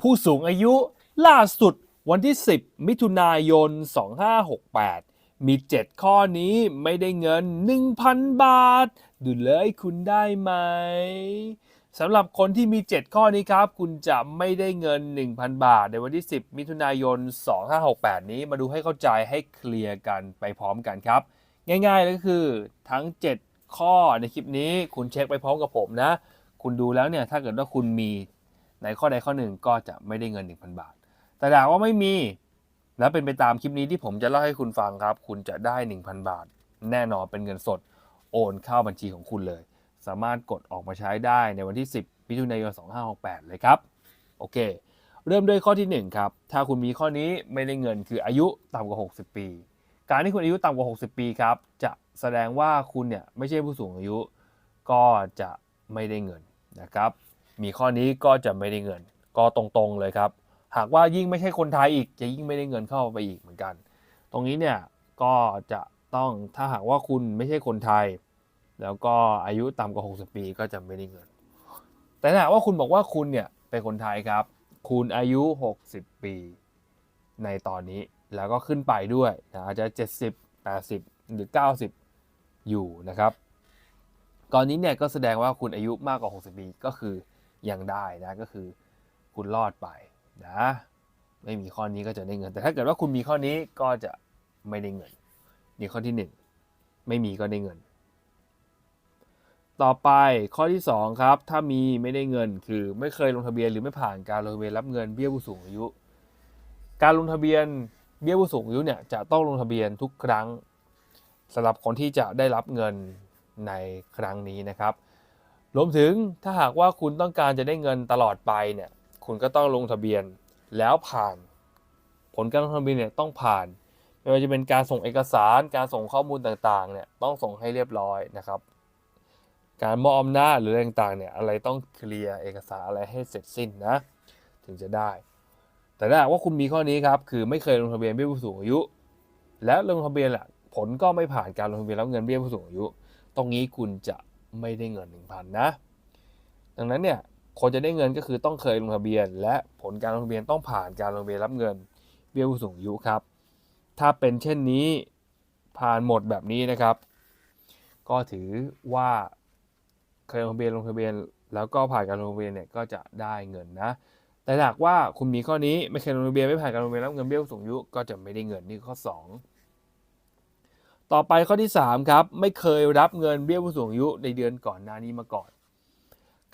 ผู้สูงอายุล่าสุดวันที่ 10 มิถุนายน 2568 มี 7 ข้อนี้ไม่ได้เงิน 1,000 บาท ดูเลยคุณได้ไหมสำหรับคนที่มี 7 ข้อนี้ครับ คุณจะไม่ได้เงิน 1,000 บาท ในวันที่ 10 มิถุนายน 2568 นี้มาดูให้เข้าใจให้เคลียร์กันไปพร้อมกันครับ ง่ายๆก็คือทั้ง 7 ข้อในคลิปนี้คุณเช็คไปพร้อมกับผมนะ คุณดูแล้วเนี่ยถ้าเกิดว่าคุณมี ในข้อใดข้อหนึ่งก็จะไม่ได้เงิน 1,000 บาท แต่ถ้าหากว่าไม่มี แล้วเป็นไปตามคลิปนี้ที่ผมจะเล่าให้คุณฟังครับ คุณจะได้ 1,000 บาท แน่นอนเป็นเงินสด โอนเข้าบัญชีของคุณเลย สามารถกดออกมาใช้ได้ในวันที่ 10มิถุนายน 2568 เลยครับ โอเค เริ่มด้วยข้อที่ 1 ครับ ถ้าคุณมีข้อนี้ไม่ได้เงินคืออายุต่ำกว่า 60 ปี การที่คุณอายุต่ำกว่า 60 ปีครับ จะแสดงว่าคุณเนี่ยไม่ใช่ผู้สูงอายุ ก็จะไม่ได้เงินนะครับ มีข้อนี้ก็จะไม่ได้เงิน ก็ตรงๆเลยครับ หากว่ายิ่งไม่ใช่คนไทยอีกจะยิ่งไม่ได้เงินเข้าไปอีกเหมือนกัน ตรงนี้เนี่ยก็จะต้องถ้าหากว่าคุณไม่ใช่คนไทย แล้วก็อายุต่ำกว่า 60 ปีก็จะไม่ได้เงิน แต่ถ้าหากว่าคุณบอกว่าคุณเนี่ยเป็นคนไทยครับ คุณอายุ 60 ปี ในตอนนี้แล้วก็ขึ้นไปด้วยนะอาจจะ 70 80 หรือ 90 อยู่นะครับก่อนนี้เนี่ยก็แสดงว่าคุณอายุมากกว่า 60 ปีก็คือ ยังได้นะก็คือคุณรอดไปนะ ไม่มีข้อนี้ก็จะได้เงิน แต่ถ้าเกิดว่าคุณมีข้อนี้ก็จะไม่ได้เงินนี่ข้อที่ 1 ไม่มีก็ได้เงิน ต่อไปข้อที่ 2 ครับ ถ้ามีไม่ได้เงินคือไม่เคยลงทะเบียนหรือไม่ผ่านการลงทะเบียนรับเงินเบี้ยผู้สูงอายุ การลงทะเบียนเบี้ยผู้สูงอายุเนี่ยจะต้องลงทะเบียนทุกครั้งสำหรับคนที่จะได้รับเงินในครั้งนี้นะครับ รวมถึงถ้าหากว่าคุณต้องการจะได้เงินตลอดไปเนี่ย คุณก็ต้องลงทะเบียนแล้วผ่าน ผลการลงทะเบียนเนี่ยต้องผ่านไม่ว่าจะเป็นการส่งเอกสารการส่งข้อมูลต่างๆเนี่ยต้องส่งให้เรียบร้อยนะครับ การมอบอำนาจหรืออะไรต่างๆเนี่ยอะไรต้องเคลียร์เอกสารอะไรให้เสร็จสิ้นนะถึงจะได้ แต่ถ้าว่าคุณมีข้อนี้ครับคือไม่เคยลงทะเบียนเบี้ยผู้สูงอายุ และลงทะเบียนแหละผลก็ไม่ผ่านการลงทะเบียนรับเงินเบี้ยผู้สูงอายุ ตรงนี้คุณจะ ไม่ได้เงิน 1,000 นะ ดังนั้นเนี่ยคนจะได้เงินก็คือต้องเคยลงทะเบียน และผลการลงทะเบียนต้องผ่านการลงทะเบียนรับเงินเบี้ยผู้สูงอายุครับ ถ้าเป็นเช่นนี้ผ่านหมดแบบนี้นะครับ ก็ถือว่าเคยลงทะเบียนลงทะเบียน แล้วก็ผ่านการลงทะเบียนเนี่ยก็จะได้เงินนะ แต่หากว่าคุณมีข้อนี้ไม่เคยลงทะเบียนไม่ผ่านการลงทะเบียนรับเงินเบี้ยผู้สูงอายุก็จะไม่ได้เงินนี่คือข้อ 2 ต่อไปข้อที่ 3 ครับ ไม่เคยรับเงินเบี้ยผู้สูงอายุในเดือนก่อนหน้านี้มาก่อน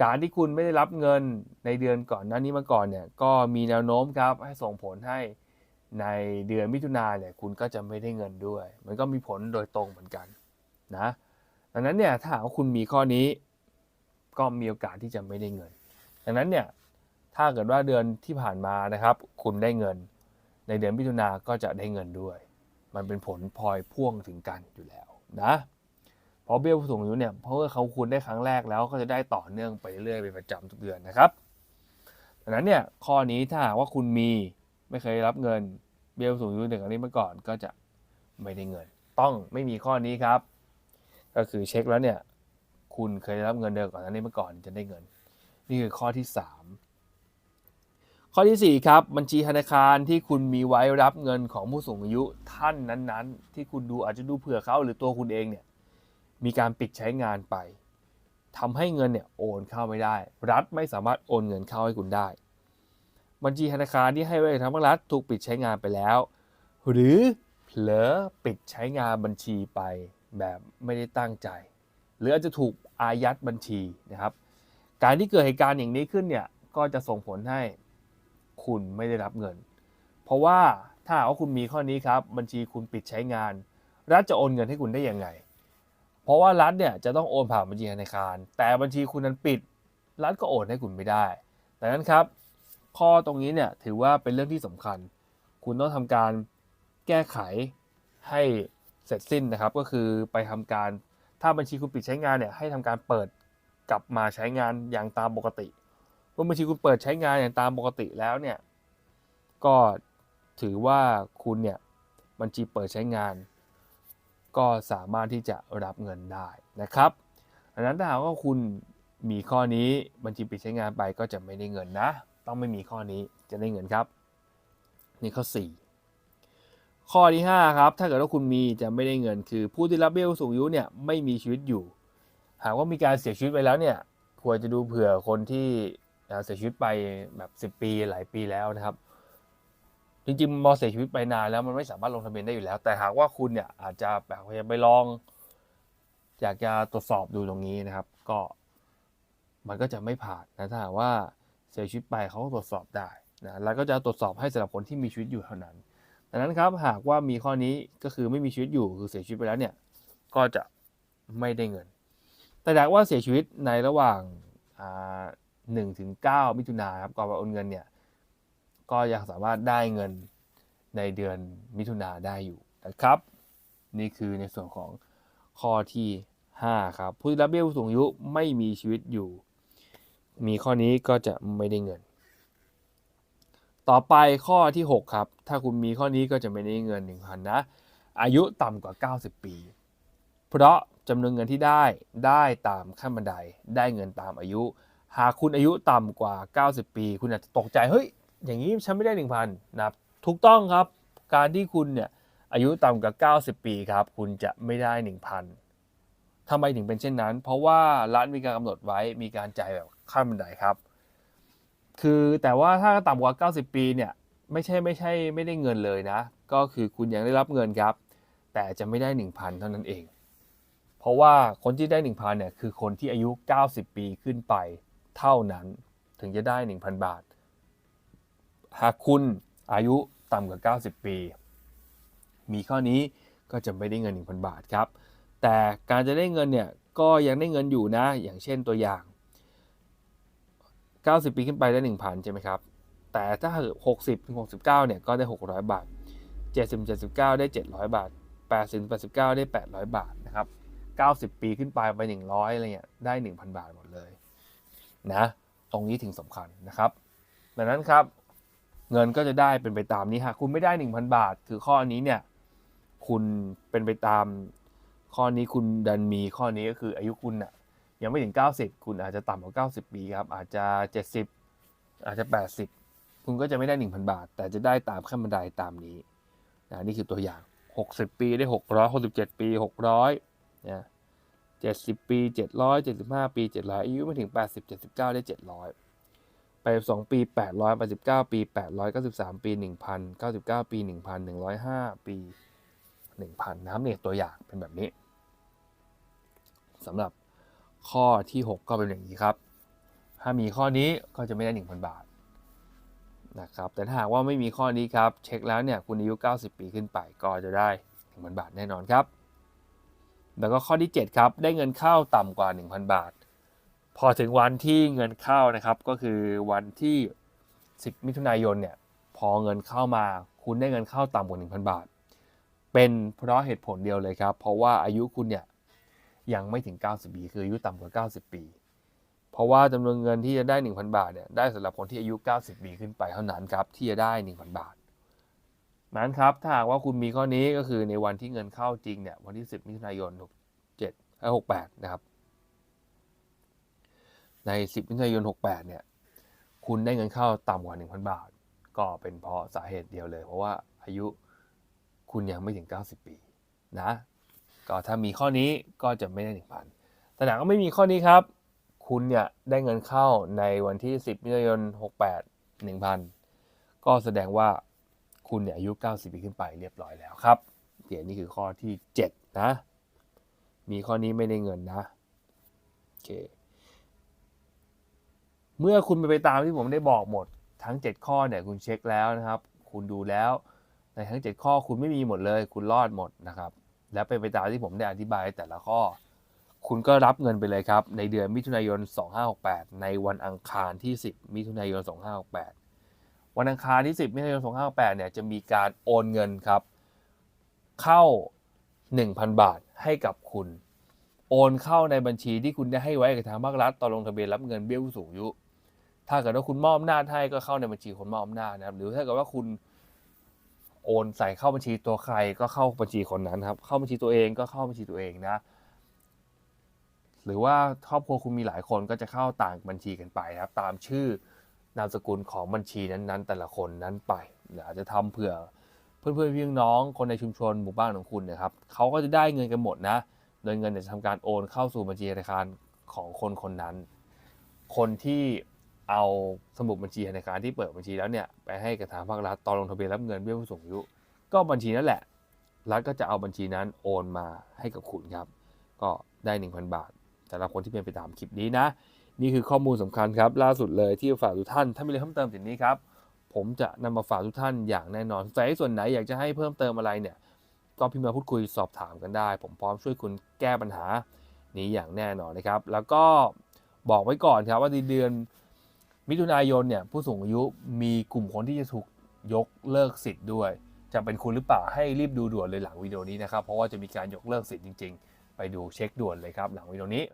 การที่คุณไม่ได้รับเงินในเดือนก่อนหน้านี้มาก่อนเนี่ยก็มีแนวโน้มครับให้ส่งผลให้ในเดือนมิถุนาเนี่ยคุณก็จะไม่ได้เงินด้วย มันก็มีผลโดยตรงเหมือนกันนะดังนั้นเนี่ยถ้าหากว่าคุณมีข้อนี้ ก็มีโอกาสที่จะไม่ได้เงิน ดังนั้นเนี่ยถ้าเกิดว่าเดือนที่ผ่านมานะครับ คุณได้เงิน ในเดือนมิถุนาก็จะได้เงินด้วย มันเป็นผลพลอยพ่วงถึงกันอยู่แล้วนะเพราะเบี้ยผู้สูงอายุเนี่ยเพราะว่าเขาคุณได้ครั้งแรกแล้วก็จะได้ต่อเนื่องไปเรื่อยเป็นประจำทุกเดือนนะครับดังนั้นเนี่ยข้อนี้ถ้าหากว่าคุณมีไม่เคยรับเงินเบี้ยผู้สูงอายุหนึ่งอันนี้มาก่อนก็จะไม่ได้เงิน ต้องไม่มีข้อนี้ครับ ก็คือเช็คแล้วเนี่ยคุณเคยได้รับเงินเดือนก่อนหน้านี้มาก่อนจะได้เงิน นี่คือข้อที่ 3 ข้อทีสี่ 4 ครับ บัญชีธนาคารที่คุณมีไว้รับเงินของผู้สูงอายุท่านนั้นๆ ที่คุณดูอาจจะดูเผื่อเขาหรือตัวคุณเองเนี่ยมีการปิดใช้งานไปทำให้เงินเนี่ยโอนเข้าไม่ได้ รัฐไม่สามารถโอนเงินเข้าให้คุณได้ บัญชีธนาคารที่ให้ไว้กับทางรัฐถูกปิดใช้งานไปแล้ว หรือเผลอปิดใช้งานบัญชีไปแบบไม่ได้ตั้งใจ หรืออาจจะถูกอายัดบัญชีนะครับ การที่เกิดเหตุการณ์อย่างนี้ขึ้นเนี่ยก็จะส่งผลให้ คุณไม่ได้รับเงิน เพราะว่าถ้าหากว่าคุณมีข้อนี้ครับ บัญชีคุณปิดใช้งาน รัฐจะโอนเงินให้คุณได้ยังไง เพราะว่ารัฐเนี่ยจะต้องโอนผ่านบัญชีธนาคาร แต่บัญชีคุณนั้นปิด รัฐก็โอนให้คุณไม่ได้ดังนั้นครับ ข้อตรงนี้เนี่ยถือว่าเป็นเรื่องที่สำคัญ คุณต้องทำการแก้ไขให้เสร็จสิ้นนะครับ ก็คือไปทำการถ้าบัญชีคุณปิดใช้งานเนี่ยให้ทำการเปิดกลับมาใช้งานอย่างตามปกติ เมื่อบัญชีคุณเปิดใช้งานอย่างตามปกติแล้วเนี่ย ก็ถือว่าคุณเนี่ยบัญชีเปิดใช้งาน ก็สามารถที่จะรับเงินได้นะครับดังนั้นถ้าหากว่าคุณมีข้อนี้บัญชีปิดใช้งานไปก็จะไม่ได้เงินนะ ต้องไม่มีข้อนี้จะได้เงินครับ นี่ข้อ 4 ข้อที่ 5 ครับ ถ้าเกิดว่าคุณมีจะไม่ได้เงิน คือผู้ที่รับเบี้ยผู้สูงอายุเนี่ยไม่มีชีวิตอยู่ หากว่ามีการเสียชีวิตไปแล้วเนี่ยควรจะดูเผื่อคนที่ เสียชีวิตไปแบบ 10 ปีหลายปีแล้วนะครับ จริงๆมอเสียชีวิตไปนานแล้วมันไม่สามารถลงทะเบียนได้อยู่แล้ว แต่หากว่าคุณเนี่ยอาจจะแบบพยายามไปลอง อยากจะตรวจสอบดูตรงนี้นะครับ ก็มันก็จะไม่ผ่านนะถ้าหากว่าเสียชีวิตไปเขาตรวจสอบได้นะแล้วก็จะตรวจสอบให้สำหรับคนที่มีชีวิตอยู่เท่านั้น ดังนั้นครับหากว่ามีข้อนี้ก็คือไม่มีชีวิตอยู่คือเสียชีวิตไปแล้วเนี่ยก็จะไม่ได้เงิน แต่หากว่าเสียชีวิตในระหว่าง หนึ่งถึงเก้ามิถุนาครับก่อนวันโอนเงินเนี่ยก็ยังสามารถได้เงินในเดือนมิถุนาได้อยู่นะครับ นี่คือในส่วนของข้อที่ 5 ครับ ผู้รับเบี้ยผู้สูงอายุไม่มีชีวิตอยู่ มีข้อนี้ก็จะไม่ได้เงิน ต่อไปข้อที่ 6 ครับ ถ้าคุณมีข้อนี้ก็จะไม่ได้เงิน 1,000นะ อายุต่ำกว่า 90 ปี เพราะจำนวนเงินที่ได้ได้ตามขั้นบันไดได้เงินตามอายุ หากคุณอายุต่ำกว่า 90 ปี คุณอาจจะตกใจ เฮ้ย อย่างนี้ฉันไม่ได้ 1,000นะครับถูกต้องครับ การที่คุณเนี่ยอายุต่ำกว่า 90 ปีครับ คุณจะไม่ได้ 1,000ทำไมถึงเป็นเช่นนั้น เพราะว่ารัฐมีการกำหนดไว้ มีการจ่ายแบบขั้นบันไดครับ คือแต่ว่าถ้าต่ำกว่า 90 ปีเนี่ย ไม่ใช่ไม่ใช่ไม่ได้เงินเลยนะ ก็คือคุณยังได้รับเงินครับ แต่จะไม่ได้ 1,000 เท่านั้นเอง เพราะว่าคนที่ได้ 1,000เนี่ย คือคนที่อายุ 90 ปีขึ้นไป เท่านั้นถึงจะได้ 1,000 บาท หากคุณอายุต่ำกว่า 90 ปี มีข้อนี้ก็จะไม่ได้เงิน 1,000 บาทครับ แต่การจะได้เงินเนี่ยก็ยังได้เงินอยู่นะ อย่างเช่นตัวอย่าง 90 ปีขึ้นไปได้ 1,000 ใช่ไหมครับ แต่ถ้า 60ถึง69 เนี่ยก็ได้ 600 บาท 70 79 ได้ 700 บาท 80 89 ได้ 800 บาทนะครับ 90 ปีขึ้นไปไป 100อะไรเงี้ยได้ 1,000 บาทหมดเลย นะตรงนี้ถึงสำคัญนะครับ ดังนั้นครับ เงินก็จะได้เป็นไปตามนี้หากคุณไม่ได้ 1,000 บาท คือข้อนี้เนี่ยคุณเป็นไปตามข้อนี้คุณดันมีข้อนี้ก็คืออายุคุณน่ะยังไม่ถึง 90 คุณอาจจะต่ำกว่า 90 ปีครับ อาจจะ 70 อาจจะ 80 คุณก็จะไม่ได้ 1,000 บาท แต่จะได้ตามขั้นบันไดตามนี้นะนี่คือตัวอย่าง 60 ปีได้ 600 67 ปี 600นะ 70 ปี 700 75 ปี 700 อายุไม่ถึง 80 79 ได้ 700 ไป 2 ปี 800 89 ปี 893 ปี 1,000 99 ปี 1,105 ปี 1,000 นะครับเนี่ยตัวอย่างเป็นแบบนี้สำหรับข้อที่ 6 ก็เป็นอย่างนี้ครับ ถ้ามีข้อนี้ก็จะไม่ได้ 1,000 บาทนะครับ แต่ถ้าหากว่าไม่มีข้อนี้ครับ เช็คแล้วเนี่ยคุณอายุ 90 ปีขึ้นไปก็จะได้ 1,000 บาทแน่นอนครับ แล้วก็ข้อที่ 7 ครับ ได้เงินเข้าต่ำกว่า 1,000 บาท พอถึงวันที่เงินเข้านะครับ ก็คือวันที่ 10 มิถุนายนเนี่ย พอเงินเข้ามาคุณได้เงินเข้าต่ำกว่า 1,000 บาท เป็นเพราะเหตุผลเดียวเลยครับ เพราะว่าอายุคุณเนี่ยยังไม่ถึง 90 ปี คืออายุต่ำกว่า 90 ปี เพราะว่าจำนวนเงินที่จะได้ 1,000 บาทเนี่ย ได้สำหรับคนที่อายุ 90 ปีขึ้นไปเท่านั้นครับ ที่จะได้ 1,000 บาท นั้นครับถ้าหากว่าคุณมีข้อนี้ก็คือในวันที่เงินเข้าจริงเนี่ยวันที่ 10มิถุนายน67 68 นะครับ ใน 10มิถุนายน 68 เนี่ย คุณได้เงินเข้าต่ำกว่า 1,000 บาท ก็เป็นเพราะสาเหตุเดียวเลย เพราะว่าอายุคุณยังไม่ถึง 90 ปีนะ ก็ถ้ามีข้อนี้ก็จะไม่ได้ 1,000 แต่หากก็ไม่มีข้อนี้ครับ คุณเนี่ยได้เงินเข้าในวันที่ 10มิถุนายน 68 1,000 ก็แสดงว่า คุณเนี่ยอายุ 90 ปีขึ้นไปเรียบร้อยแล้วครับเดี๋ยวนี่คือข้อที่ 7 นะ มีข้อนี้ไม่ได้เงินนะโอเคเมื่อคุณไปไปตามที่ผมได้บอกหมด ทั้ง 7 ข้อเนี่ยคุณเช็คแล้วนะครับ คุณดูแล้วในทั้ง 7 ข้อคุณไม่มีหมดเลย คุณรอดหมดนะครับ แล้วไปไปตามที่ผมได้อธิบายแต่ละข้อ คุณก็รับเงินไปเลยครับ ในเดือนมิถุนายน 2568 ในวันอังคารที่ 10 มิถุนายน 2568 วันอังคารที่ 10มิถุนายน2568เนี่ยจะมีการโอนเงินครับ เข้า 1,000 บาทให้กับคุณ โอนเข้าในบัญชีที่คุณได้ให้ไว้กับทางภาครัฐตอนลงทะเบียนรับเงินเบี้ยผู้สูงอายุ ถ้าเกิดว่าคุณมอบอำนาจให้ก็เข้าในบัญชีคนมอบอำนาจนะครับ หรือถ้าเกิดว่าคุณโอนใส่เข้าบัญชีตัวใครก็เข้าบัญชีคนนั้นครับ เข้าบัญชีตัวเองก็เข้าบัญชีตัวเองนะ หรือว่าครอบครัวคุณมีหลายคนก็จะเข้าต่างบัญชีกันไปครับ ตามชื่อ นามสกุลของบัญชีนั้นๆ แต่ละคนนั้นไปอาจจะทำเผื่อเพื่อนๆพี่น้องคนในชุมชนหมู่บ้านของคุณนะครับเขาก็จะได้เงินกันหมดนะ โดยเงินจะทำการโอนเข้าสู่บัญชีธนาคารของคนคนนั้น คนที่เอาสมุดบัญชีธนาคารที่เปิดบัญชีแล้วเนี่ยไปให้กับทางภาครัฐตอนลงทะเบียนรับเงินเบี้ยผู้สูงอายุ ก็บัญชีนั่นแหละ รัฐก็จะเอาบัญชีนั้นโอนมาให้กับคุณครับ ก็ได้ 1,000 บาทสำหรับคนที่เป็นไปตามคลิปนี้นะ นี่คือข้อมูลสำคัญครับ ล่าสุดเลยที่ฝากทุกท่าน ถ้ามีอะไรเพิ่มเติมถึงนี้ครับ ผมจะนำมาฝากทุกท่านอย่างแน่นอนใส่ส่วนไหนอยากจะให้เพิ่มเติมอะไรเนี่ย ก็พิมพ์มาพูดคุยสอบถามกันได้ ผมพร้อมช่วยคุณแก้ปัญหานี้อย่างแน่นอนนะครับ แล้วก็บอกไว้ก่อนครับว่าในเดือนมิถุนายนเนี่ยผู้สูงอายุมีกลุ่มคนที่จะถูกยกเลิกสิทธิ์ด้วย จะเป็นคุณหรือเปล่าให้รีบดูด่วนเลยหลังวิดีโอนี้นะครับ เพราะว่าจะมีการยกเลิกสิทธิ์จริง ๆ ไปดูเช็คด่วนเลยครับหลังวิดีโอนี้